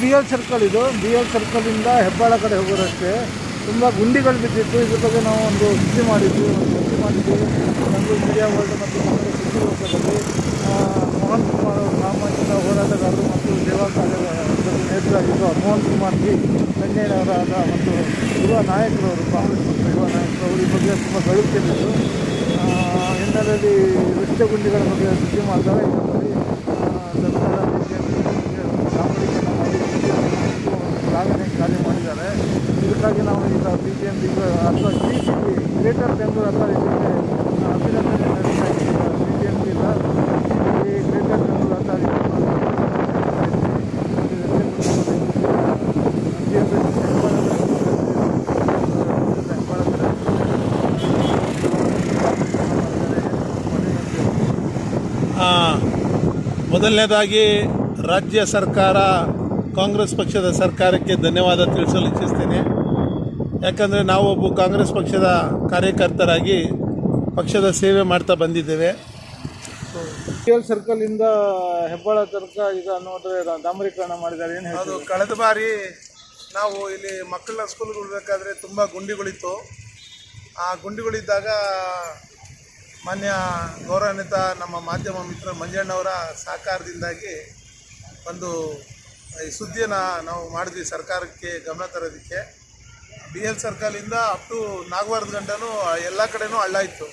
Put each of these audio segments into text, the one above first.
B L circle ಇದು. B L ಸರ್ಕಲಿಂದ ಹೆಬ್ಬಾಳ ಕಡೆ ಹೋಗೋ ರಸ್ತೆ ತುಂಬ ಗುಂಡಿಗಳು ಬಿದ್ದಿತ್ತು. ಇದ್ರ ಬಗ್ಗೆ ನಾವು ಒಂದು ಸುದ್ದಿ ಮಾಡಿದ್ವಿ. ಒಂದು ಸುದ್ದಿ ಮಾಡಿದ್ವಿ. ಬೆಂಗಳೂರು ಮೀಡಿಯಾ ವರ್ಲ್ಡ್ ಮತ್ತು ಸುದ್ದಿ ಆ, ಮೋಹನ್ ಕುಮಾರ್ ಅವರು ಸಾಮಾಜಿಕ ಹೋರಾಟಗಾರರು ಮತ್ತು ಸೇವಾ ಕಾರ್ಯಗಳ ನೇತೃತ್ವ ಮೋಹನ್ ಕುಮಾರ್ ಜಿ ಸಂಜಯನವರಾದ ಮತ್ತು ಯುವ ನಾಯಕರವರು ಕಾಂಗ್ರೆಸ್ ಪಕ್ಷದ ಯುವ ನಾಯಕರು ಅವರು ಈ ಬಗ್ಗೆ ತುಂಬ ಬೆಳಕಿದ್ದರು ಹಿನ್ನೆಲೆಯಲ್ಲಿ ರಸ್ತೆ ಗುಂಡಿಗಳ ಬಗ್ಗೆ ಸುದ್ದಿ ಮಾಡಿದಾಗ ಇದರಲ್ಲಿ ಸಾಂಪ್ರದಾಯಿಕ ಮಾಡಿ ಶ್ಲಾಘನೆ ಕಾರ್ಯ ಮಾಡಿದ್ದಾರೆ ಇದಕ್ಕಾಗಿ ನಾವು ಈಗ ಬಿ ಜೆ ಎಂ ಅಥವಾ C C B greater Bengaluru ಅಥಾರಿಟಿಗೆ ಅಭಿನಂದನೆ ನಡೀತಾ ಬಿ ಜೆ ಎಂ ಪಿಯಿಂದ ಈ ಗ್ರೇಟರ್ ಬೆಂಗಳೂರು ಆ, ಮೊದಲನೇದಾಗಿ ರಾಜ್ಯ ಸರ್ಕಾರ ಕಾಂಗ್ರೆಸ್ ಪಕ್ಷದ ಸರ್ಕಾರಕ್ಕೆ ಧನ್ಯವಾದ ತಿಳಿಸಲು ಇಚ್ಛಿಸ್ತೇನೆ. ಯಾಕಂದರೆ ನಾವು ಒಬ್ಬ ಕಾಂಗ್ರೆಸ್ ಪಕ್ಷದ ಕಾರ್ಯಕರ್ತರಾಗಿ ಪಕ್ಷದ ಸೇವೆ ಮಾಡ್ತಾ ಬಂದಿದ್ದೇವೆ. ಎಲ್ ಸರ್ಕಲಿಂದ ಹೆಬ್ಬಾಳ ತನಕ ಈಗ ನೋಡಿದ್ರೆ ಡಾಂಬರೀಕರಣ ಮಾಡಿದ್ದಾರೆ. ಏನು ಅದು ಹೇಳ್ತಾರೆ ಕಳೆದ ಬಾರಿ ನಾವು ಇಲ್ಲಿ ಮಕ್ಕಳ ಸ್ಕೂಲ್ಗೆ ಬಿಡಬೇಕಾದ್ರೆ ತುಂಬ ಗುಂಡಿಗಳಿತ್ತು. ಆ ಗುಂಡಿಗಳಿದ್ದಾಗ ಮಾನ್ಯ ಗೌರವಾನ್ವಿತ ನಮ್ಮ ಮಾಧ್ಯಮ ಮಿತ್ರ ಮಂಜಣ್ಣವರ ಸಹಕಾರದಿಂದಾಗಿ ಒಂದು ಈ ಸುದ್ದಿಯನ್ನು ನಾವು ಮಾಡಿದ್ವಿ ಸರ್ಕಾರಕ್ಕೆ ಗಮನ ತರೋದಕ್ಕೆ. ಬಿ ಎಲ್ ಸರ್ಕಲಿಂದ ಅಪ್ ಟು ನಾಗವಾರದ ಗಂಟನೂ, ಎಲ್ಲ ಕಡೆನೂ ಹಳ್ಳ ಇತ್ತು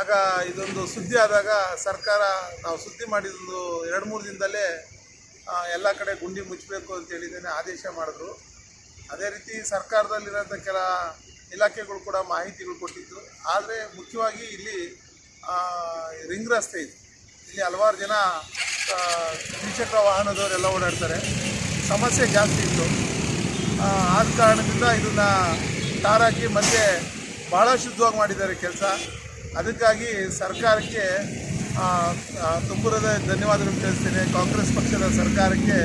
ಆಗ ಇದೊಂದು ಸುದ್ದಿ ಆದಾಗ ಸರ್ಕಾರ ನಾವು ಸುದ್ದಿ ಮಾಡಿದ್ದು ಎರಡು ಮೂರು ದಿನದಲ್ಲೇ ಎಲ್ಲ ಕಡೆ ಗುಂಡಿ ಮುಚ್ಚಬೇಕು ಅಂತ ಹೇಳಿದ್ದೇನೆ, ಆದೇಶ ಮಾಡಿದ್ರು. ಅದೇ ರೀತಿ ಸರ್ಕಾರದಲ್ಲಿರೋಂಥ ಕೆಲ ಇಲಾಖೆಗಳು ಕೂಡ ಮಾಹಿತಿಗಳು ಕೊಟ್ಟಿದ್ದು. ಆದರೆ ಮುಖ್ಯವಾಗಿ ಇಲ್ಲಿ ರಿಂಗ್ ರಸ್ತೆ ಇದೆ. ಇಲ್ಲಿ ಹಲವಾರು ಜನ ದ್ವಿಚಕ್ರ ವಾಹನದವರೆಲ್ಲ ಓಡಾಡ್ತಾರೆ. ಸಮಸ್ಯೆ ಜಾಸ್ತಿ ಇತ್ತು. ಆದ ಕಾರಣದಿಂದ ಇದನ್ನು ತಾರಾಕಿ ಮತ್ತೆ ಭಾಳ ಶುದ್ಧವಾಗಿ ಮಾಡಿದ್ದಾರೆ ಕೆಲಸ. ಅದಕ್ಕಾಗಿ ಸರ್ಕಾರಕ್ಕೆ ತುಂಬುರದ ಧನ್ಯವಾದಗಳು ತಿಳಿಸ್ತೇನೆ. ಕಾಂಗ್ರೆಸ್ ಪಕ್ಷದ ಸರ್ಕಾರಕ್ಕೆ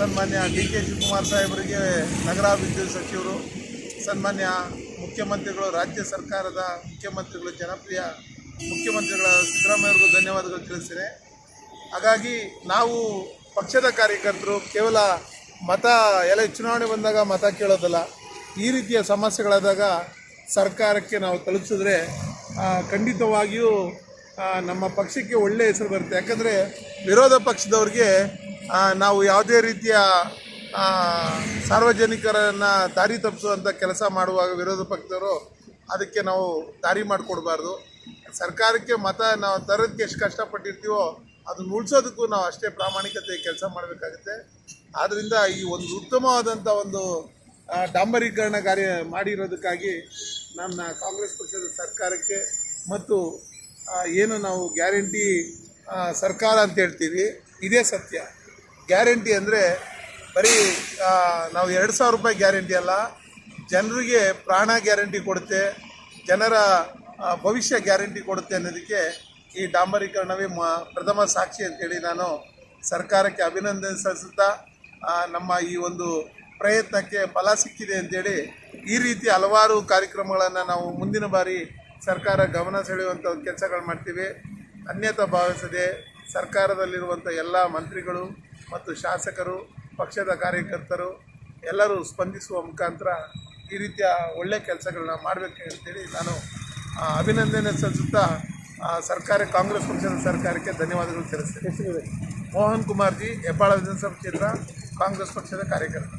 ಸನ್ಮಾನ್ಯ ಡಿ ಕೆ ಶಿವಕುಮಾರ್ ಸಾಹೇಬರಿಗೆ, ನಗರಾಭಿವೃದ್ಧಿ ಸಚಿವರು, ಸನ್ಮಾನ್ಯ ಮುಖ್ಯಮಂತ್ರಿಗಳು, ರಾಜ್ಯ ಸರ್ಕಾರದ ಮುಖ್ಯಮಂತ್ರಿಗಳು, ಜನಪ್ರಿಯ ಮುಖ್ಯಮಂತ್ರಿಗಳ ಸಿದ್ದರಾಮಯ್ಯವ್ರಿಗೂ ಧನ್ಯವಾದಗಳು ತಿಳಿಸ್ತೇನೆ. ಹಾಗಾಗಿ ನಾವು ಪಕ್ಷದ ಕಾರ್ಯಕರ್ತರು, ಕೇವಲ ಮತ ಎಲ್ಲ ಚುನಾವಣೆ ಬಂದಾಗ ಮತ ಕೇಳೋದಲ್ಲ. ಈ ರೀತಿಯ ಸಮಸ್ಯೆಗಳಾದಾಗ ಸರ್ಕಾರಕ್ಕೆ ನಾವು ತಲುಪಿಸಿದ್ರೆ ಖಂಡಿತವಾಗಿಯೂ ನಮ್ಮ ಪಕ್ಷಕ್ಕೆ ಒಳ್ಳೆಯ ಹೆಸರು ಬರುತ್ತೆ. ಯಾಕಂದರೆ ವಿರೋಧ ಪಕ್ಷದವ್ರಿಗೆ ನಾವು ಯಾವುದೇ ರೀತಿಯ ಸಾರ್ವಜನಿಕರನ್ನು ದಾರಿ ತಪ್ಪಿಸುವಂಥ ಕೆಲಸ ಮಾಡುವಾಗ ವಿರೋಧ ಪಕ್ಷದವರು ಅದಕ್ಕೆ ನಾವು ದಾರಿ ಮಾಡಿಕೊಡ್ಬಾರ್ದು. ಸರ್ಕಾರಕ್ಕೆ ಮತ ನಾವು ತರೋದಕ್ಕೆ ಎಷ್ಟು ಕಷ್ಟಪಟ್ಟಿರ್ತೀವೋ, ಅದನ್ನ ಉಳಿಸೋದಕ್ಕೂ ನಾವು ಅಷ್ಟೇ ಪ್ರಾಮಾಣಿಕತೆ ಕೆಲಸ ಮಾಡಬೇಕಾಗುತ್ತೆ. ಆದ್ದರಿಂದ ಈ ಒಂದು ಉತ್ತಮವಾದಂಥ ಒಂದು ಡಾಂಬರೀಕರಣ ಕಾರ್ಯ ಮಾಡಿರೋದಕ್ಕಾಗಿ ನನ್ನ ಕಾಂಗ್ರೆಸ್ ಪಕ್ಷದ ಸರ್ಕಾರಕ್ಕೆ ಮತ್ತು ಏನು ನಾವು ಗ್ಯಾರಂಟಿ ಸರ್ಕಾರ ಅಂತ ಹೇಳ್ತೀವಿ, ಇದೇ ಸತ್ಯ. ಗ್ಯಾರಂಟಿ ಅಂದರೆ ಬರೀ ನಾವು ಎರಡು ಸಾವಿರ ರೂಪಾಯಿ ಗ್ಯಾರಂಟಿ ಅಲ್ಲ, ಜನರಿಗೆ ಪ್ರಾಣ ಗ್ಯಾರಂಟಿ ಕೊಡುತ್ತೆ, ಜನರ ಭವಿಷ್ಯ ಗ್ಯಾರಂಟಿ ಕೊಡುತ್ತೆ ಅನ್ನೋದಕ್ಕೆ ಈ ಡಾಂಬರೀಕರಣವೇ ಮ, ಪ್ರಥಮ ಸಾಕ್ಷಿ ಅಂತೇಳಿ ನಾನು ಸರ್ಕಾರಕ್ಕೆ ಅಭಿನಂದನೆ ಸಲ್ಲಿಸುತ್ತಾ ನಮ್ಮ ಈ ಒಂದು ಪ್ರಯತ್ನಕ್ಕೆ ಫಲ ಸಿಕ್ಕಿದೆ ಅಂತೇಳಿ ಈ ರೀತಿ ಹಲವಾರು ಕಾರ್ಯಕ್ರಮಗಳನ್ನು ನಾವು ಮುಂದಿನ ಬಾರಿ ಸರ್ಕಾರ ಗಮನ ಸೆಳೆಯುವಂಥ ಕೆಲಸಗಳು ಮಾಡ್ತೀವಿ. ಅನ್ಯತಾ ಭಾವಿಸದೆ ಸರ್ಕಾರದಲ್ಲಿರುವಂಥ ಎಲ್ಲ ಮಂತ್ರಿಗಳು ಮತ್ತು ಶಾಸಕರು ಪಕ್ಷದ ಕಾರ್ಯಕರ್ತರು ಎಲ್ಲರೂ ಸ್ಪಂದಿಸುವ ಮುಖಾಂತರ ಈ ರೀತಿಯ ಒಳ್ಳೆ ಕೆಲಸಗಳನ್ನ ಮಾಡಬೇಕು ಅಂತೇಳಿ ನಾನು ಅಭಿನಂದನೆ ಸಲ್ಲಿಸುತ್ತಾ ಸರ್ಕಾರ ಕಾಂಗ್ರೆಸ್ ಪಕ್ಷದ ಸರ್ಕಾರಕ್ಕೆ ಧನ್ಯವಾದಗಳು ತಿಳಿಸ್ತೇನೆ. ಮೋಹನ್ ಕುಮಾರ್ ಜಿ ಹೆಬ್ಬಾಳ ವಿಧಾನಸಭಾ ಕ್ಷೇತ್ರ. ಕಾಂಗ್ರೆಸ್ ಪಕ್ಷದ ಕಾರ್ಯಕರ್ತ